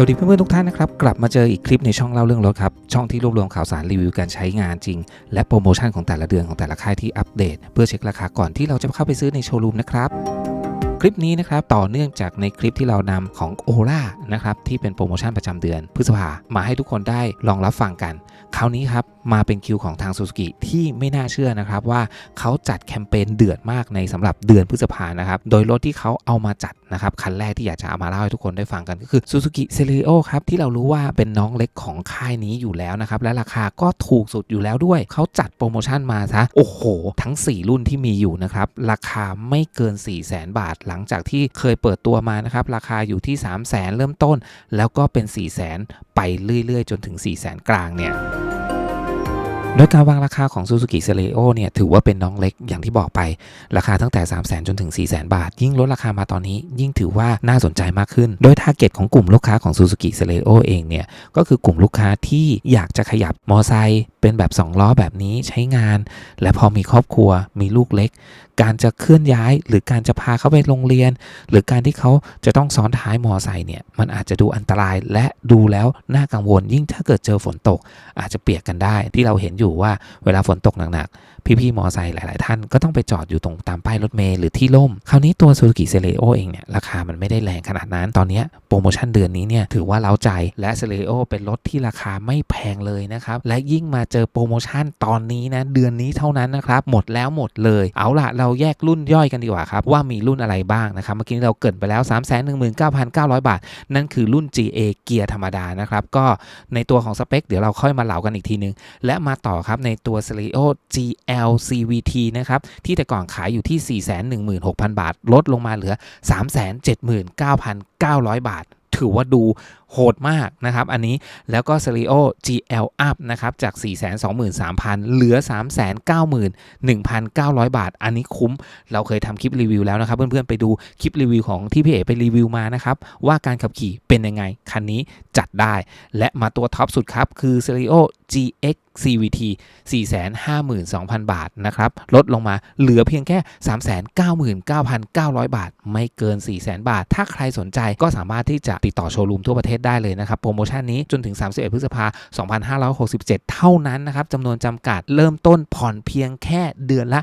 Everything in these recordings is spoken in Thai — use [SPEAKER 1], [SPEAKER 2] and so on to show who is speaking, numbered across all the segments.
[SPEAKER 1] วัสดีเพื่อนๆทุกท่านนะครับ กลับมาเจออีกคลิปในช่องเล่าเรื่องรถครับ ช่องที่รวบรวมข่าวสารรีวิวการใช้งานจริง และโปรโมชั่นของแต่ละเดือนของแต่ละค่ายที่อัปเดต เพื่อเช็คราคาก่อนที่เราจะเข้าไปซื้อในโชว์รูมนะครับคลิปนี้นะครับต่อเนื่องจากในคลิปที่เรานำของโอล่านะครับที่เป็นโปรโมชั่นประจำเดือน พฤษภามาให้ทุกคนได้ลองรับฟังกัน คราวนี้ครับมาเป็นคิวของทางซูซูกิที่ไม่น่าเชื่อนะครับว่าเขาจัดแคมเปญเดือดมากในสำหรับเดือนพฤษภานะครับ โดยรถที่เขาเอามาจัดนะครับคันแรกที่อยากจะเอามาเล่าให้ทุกคนได้ฟังกันก็คือ Suzuki c e l e o ครับที่เรารู้ว่าเป็นน้องเล็กของค่ายนี้อยู่แล้วนะครับ และราคาก็ถูกสุดอยู่แล้วด้วย เขาจัดโปรโมชั่นมาซะโอ้โห ทั้ง 4 รุ่นที่มีอยู่นะครับราคาไม่เกิน 4 0 0แสนบาท หลังจากที่เคยเปิดตัวมานะครับราคาอยู่ที่ 3 0 0แสนเริ่มต้น แล้วก็เป็น 4 0 0แสนไปเรื่อยๆ จนถึง 4 0 0แสนกลางเนี่ย โดยการวางราคาของ Suzuki c e l e o เนี่ยถือว่าเป็นน้องเล็กอย่างที่บอกไป ราคาตั้งแต่ 3 0 0แสนจนถึง 4 0 0แสนบาท ยิ่งลดราคามาตอนนี้ ยิ่งถือว่าน่าสนใจมากขึ้น โดยทาร์เก็ตของกลุ่มลูกค้าของ Suzuki c e l e o เองเนี่ยก็คือกลุ่มลูกค้าที่อยากจะขยับมอไซค์เป็นแบบ 2 ล้อแบบนี้ใช้งาน และพอมีครอบครัวมีลูกเล็ก การจะเคลื่อนย้าย หรือการจะพาเขาไปโรงเรียน หรือการที่เขาจะต้องซ้อนท้ายมอไซค์เนี่ยมันอาจจะดูอันตรายและดูแล้วน่ากังวล ยิ่งถ้าเกิดเจอฝนตก อาจจะเปียกกันได้ที่เราเห็นอยู่ว่าเวลาฝนตกหนักพี่ๆมอไซค์หลาย ๆ ท่านก็ต้องไปจอดอยู่ตรงตามป้ายรถเมล์หรือที่ล่ม คราวนี้ตัว Suzuki c e l e o เองเนี่ยราคามันไม่ได้แรงขนาดนั้น ตอนนี้โปรโมชั่นเดือนนี้เนี่ยถือว่าเล้าใจและ c e l e o เป็นรถที่ราคาไม่แพงเลยนะครับ และยิ่งมาเจอโปรโมชั่นตอนนี้นะเดือนนี้เท่านั้นนะครับ หมดแล้วหมดเลย เอาล่ะเราแยกรุ่นย่อยกันดีกว่าครับ ว่ามีรุ่นอะไรบ้างนะครับ เมื่อกี้เราเกินไปแล้ว 3 1 9 9 0 0 บาท นั่นคือรุ่น GA เกียร์ธรรมดานะครับ ก็ในตัวของสเปคเดี๋ยวเราค่อยมาเหลากันอีกทีนึง และมาต่อครับในตัว c e l e o GL L CVT นะครับที่แต่ก่อนขายอยู่ที่ 416,000 บาท ลดลงมาเหลือ 379,900 บาท ถือว่าดูโหดมากนะครับ อันนี้แล้วก็ c e l e o GL Up นะครับจาก 423,000 เหลือ 391,900 บาท อันนี้คุ้มเราเคยทำคลิปรีวิวแล้วนะครับ เพื่อนๆ ไปดูคลิปรีวิวของที่พี่เอ๋ไปรีวิวมานะครับ ว่าการขับขี่เป็นยังไง คันนี้จัดได้ และมาตัวท็อปสุดครับ คือ c e l e o GX CVT 452,000 บาทนะครับลดลงมาเหลือเพียงแค่ 399,900 บาท ไม่เกิน 400,000 บาท ถ้าใครสนใจก็สามารถที่จะติดต่อโชว์รูมทั่วประเทศได้เลยนะครับ โปรโมชั่นนี้จนถึง 31 พฤษภาคม 2567 เท่านั้นนะครับจำนวนจำกัดเริ่มต้นผ่อนเพียงแค่เดือนละ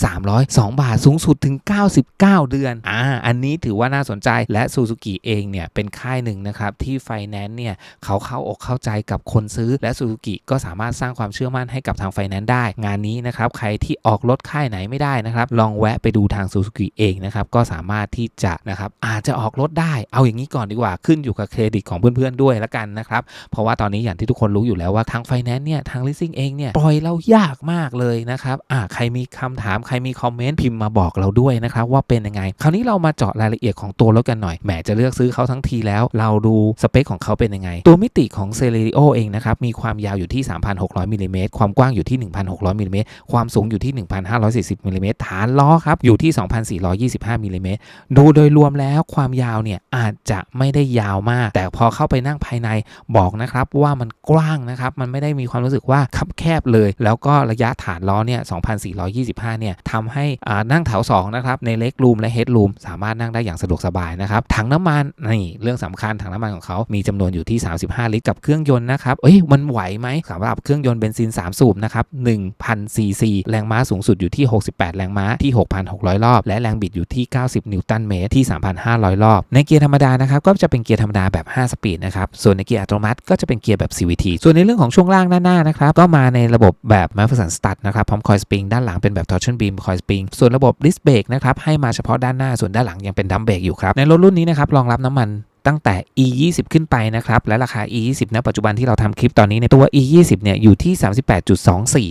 [SPEAKER 1] 3,302 บาท สูงสุดถึง 99 เดือนอ่าอันนี้ถือว่าน่าสนใจและซูซูกิเองเนี่ยเป็นค่ายหนึ่งนะครับที่ไฟแนนซ์เนี่ยเขาเข้าอกเข้าใจกับคนซื้อและซูซูกิก็สามารถสร้างความเชื่อมั่นให้กับทางไฟแนนซ์ได้ งานนี้นะครับใครที่ออกรถค่ายไหนไม่ได้นะครับ ลองแวะไปดูทางซูซูกิเองนะครับก็สามารถที่จะนะครับอาจจะออกรถได้ เอาอย่างนี้ก่อนดีกว่าขึ้นอยู่กับเครดิตของเพื่อนๆด้วยละกันนะครับเพราะว่าตอนนี้อย่างที่ทุกคนรู้อยู่แล้วว่าทางไฟแนนซ์เนี่ยทางลิสซิ่งเองเนี่ยปล่อยเรายากมากเลยนะครับอ่าใครมีคำถามใครมีคอมเมนต์พิมพ์มาบอกเราด้วยนะครับว่าเป็นยังไง คราวนี้เรามาเจาะรายละเอียดของตัวรถกันหน่อยแหมจะเลือกซื้อเขาทั้งทีแล้ว เราดูสเปคของเขาเป็นยังไง ตัวมิติของเซเลริโอเองนะครับมีความยาวอยู่ที่ 3,600มิลลิเมตรความกว้างอยู่ที่ 1,600มิลลิเมตรความสูงอยู่ที่ 1,540มิลลิเมตรฐานล้อครับอยู่ที่ 2,425มิลลิเมตรดูโดยรวมแล้วความยาวเนี่ยอาจจะไม่ได้ยาวมาก แต่พอเข้าไปนั่งภายในบอกนะครับว่ามันกว้างนะครับมันไม่ได้มีความรู้สึกว่าคับแคบเลย แล้วก็ระยะฐานล้อเนี่ย2,425เนี่ยทำให้นั่งแถว2นะครับในเล็กรูมและเฮดรูมสามารถนั่งได้อย่างสะดวกสบายนะครับถังน้ำมันนี่เรื่องสำคัญถังน้ำมันของเขามีจำนวนอยู่ที่ 35 ลิตรกับเครื่องยนต์นะครับเอ้ยมันไหวไหมสำหรับเครื่องยนต์เบนซิน 3 สูบนะครับ1,000ซีซีแรงม้าสูงสุดอยู่ที่ 68 แรงม้าที่ 6,600 รอบ และแรงบิดอยู่ที่ 90 นิวตันเมตรที่ 3,500 รอบ ในเกียร์ธรรมดานะครับก็จะเป็นเกียร์ธรรมดาแบบ 5 สปีดนะครับส่วนในเกียร์อัตโนมัติก็จะเป็นเกียร์แบบ CVT ส่วนในเรื่องของช่วงล่างด้านหน้านะครับก็มาในระบบแบบ m a f e r s o n Stud นะครับพร้อมคอยสปริงด้านหลังเป็นแบบ Torsion Beam คอยสปริงส่วนระบบ Disc Brake นะครับให้มาเฉพาะด้านหน้าส่วนด้านหลังยังเป็นดัมเบรกอยู่ครับในรถรุ่นนี้นะครับรองรับน้ำมัน ตั้งแต่ e 2 0ขึ้นไปนะครับ และราคา e 2 0ณปัจจุบันที่เราทำคลิปตอนนี้ในตัว e 2 0เนี่ยอยู่ที่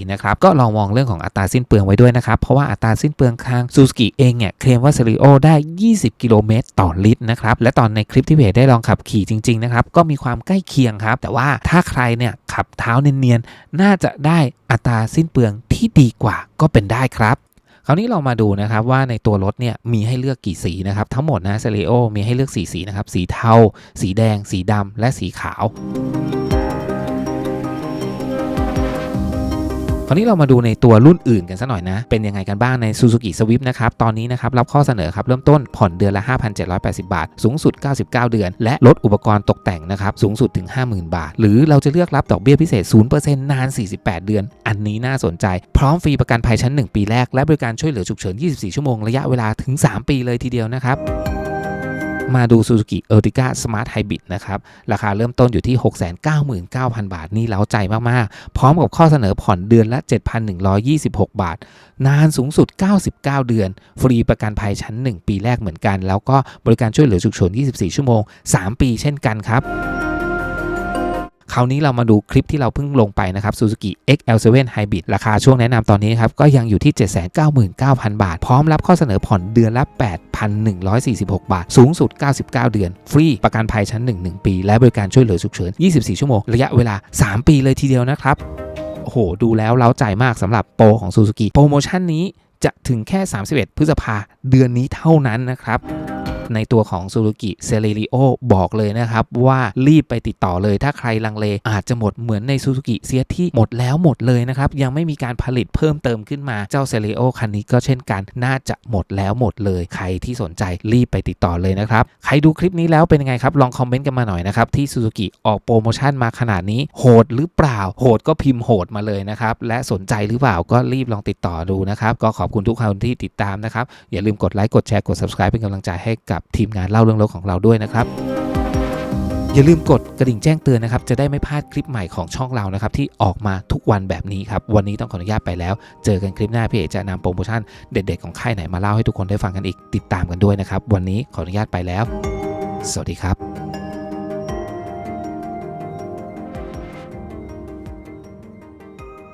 [SPEAKER 1] 38.24 นะครับ ก็ลองมองเรื่องของอัตราสิ้นเปลืองไว้ด้วยนะครับ เพราะว่าอัตราสิ้นเปลืองทางซูซูกิเองเนี่ยเคลมว่า c e l e o ได้ 20 กิโลเมตรต่อลิตรนะครับ และตอนในคลิปที่เพจได้ลองขับขี่จริงๆนะครับ ก็มีความใกล้เคียงครับ แต่ว่าถ้าใครเนี่ยขับเท้าเนียนๆน่าจะได้อัตราสิ้นเปลืองที่ดีกว่าก็เป็นได้ครับ ราวนี้เรามาดูนะครับว่าในตัวรถเนี่ยมีให้เลือกกี่สีนะครับ ทั้งหมดนะเซเลโอมีให้เลือกสีสีนะครับ สีเทา สีแดง สีดำและสีขาว คราวนี้เรามาดูในตัวรุ่นอื่นกันสักหน่อยนะ เป็นยังไงกันบ้างใน Suzuki Swift นะครับ ตอนนี้นะครับรับข้อเสนอครับเริ่มต้นผ่อนเดือนละ 5,780 บาท สูงสุด 99 เดือน และลดอุปกรณ์ตกแต่งนะครับสูงสุดถึง 50,000 บาท หรือเราจะเลือกรับดอกเบี้ยพิเศษ 0%นาน 48 เดือน อันนี้น่าสนใจ พร้อมฟรีประกันภัยชั้น 1 ปีแรก และบริการช่วยเหลือฉุกเฉิน 24 ชั่วโมง ระยะเวลาถึง 3 ปีเลยทีเดียวนะครับ มาดู Suzuki Ertiga Smart Hybrid นะครับ ราคาเริ่มต้นอยู่ที่ 699,000 บาท นี่เล้าใจมาก ๆ พร้อมกับข้อเสนอผ่อนเดือนละ 7,126 บาท นานสูงสุด 99 เดือน ฟรีประกันภัยชั้น 1 ปีแรกเหมือนกัน แล้วก็บริการช่วยเหลือฉุกเฉิน 24 ชั่วโมง 3 ปีเช่นกันครับ คราวนี้เรามาดูคลิปที่เราเพิ่งลงไปนะครับ Suzuki XL7 Hybrid ราคาช่วงแนะนำตอนนี้ครับก็ยังอยู่ที่ 799,000 บาท พร้อมรับข้อเสนอผ่อนเดือนละ 8,146 บาท สูงสุด 99 เดือน ฟรี ประกันภัยชั้น 1 1 ปี และบริการช่วยเหลือฉุกเฉิน 24 ชั่วโมง ระยะเวลา 3 ปีเลยทีเดียวนะครับโอ้โห ดูแล้วเล้าใจมากสำหรับโปรของ Suzuki โปรโมชั่นนี้จะถึงแค่ 31 พฤษภาเดือนนี้เท่านั้นนะครับ ในตัวของ Suzuki c e l e r i o บอกเลยนะครับ ว่ารีบไปติดต่อเลยถ้าใครลังเล อาจจะหมดเหมือนใน Suzuki เสียที่หมดแล้วหมดเลยนะครับ ยังไม่มีการผลิตเพิ่มเติมขึ้นมาเจ้า c e l e r i o คันนี้ก็เช่นกัน น่าจะหมดแล้วหมดเลย ใครที่สนใจรีบไปติดต่อเลยนะครับ ใครดูคลิปนี้แล้วเป็นยังไงครับ ลองคอมเมนต์กันมาหน่อยนะครับ ที่ Suzuki ออกโปรโมชั่นมาขนาดนี้โหดหรือเปล่าโหดก็พิมพ์โหดมาเลยนะครับและสนใจหรือเปล่าก็รีบลองติดต่อดูนะครับก็ขอบคุณทุกคนที่ติดตามนะครับอย่าลืมกดไลค์กดแชร์กด subscribe เป็นกำลังใจให้กับทีมงานเล่าเรื่องรถของเราด้วยนะครับ อย่าลืมกดกระดิ่งแจ้งเตือนนะครับ จะได้ไม่พลาดคลิปใหม่ของช่องเรานะครับ ที่ออกมาทุกวันแบบนี้ครับ วันนี้ต้องขออนุญาตไปแล้ว เจอกันคลิปหน้าพี่เอกจะนำโปรโมชั่นเด็ดๆของค่ายไหนมาเล่าให้ทุกคนได้ฟังกันอีกติดตามกันด้วยนะครับ วันนี้ขออนุญาตไปแล้ว สวัสดีครับ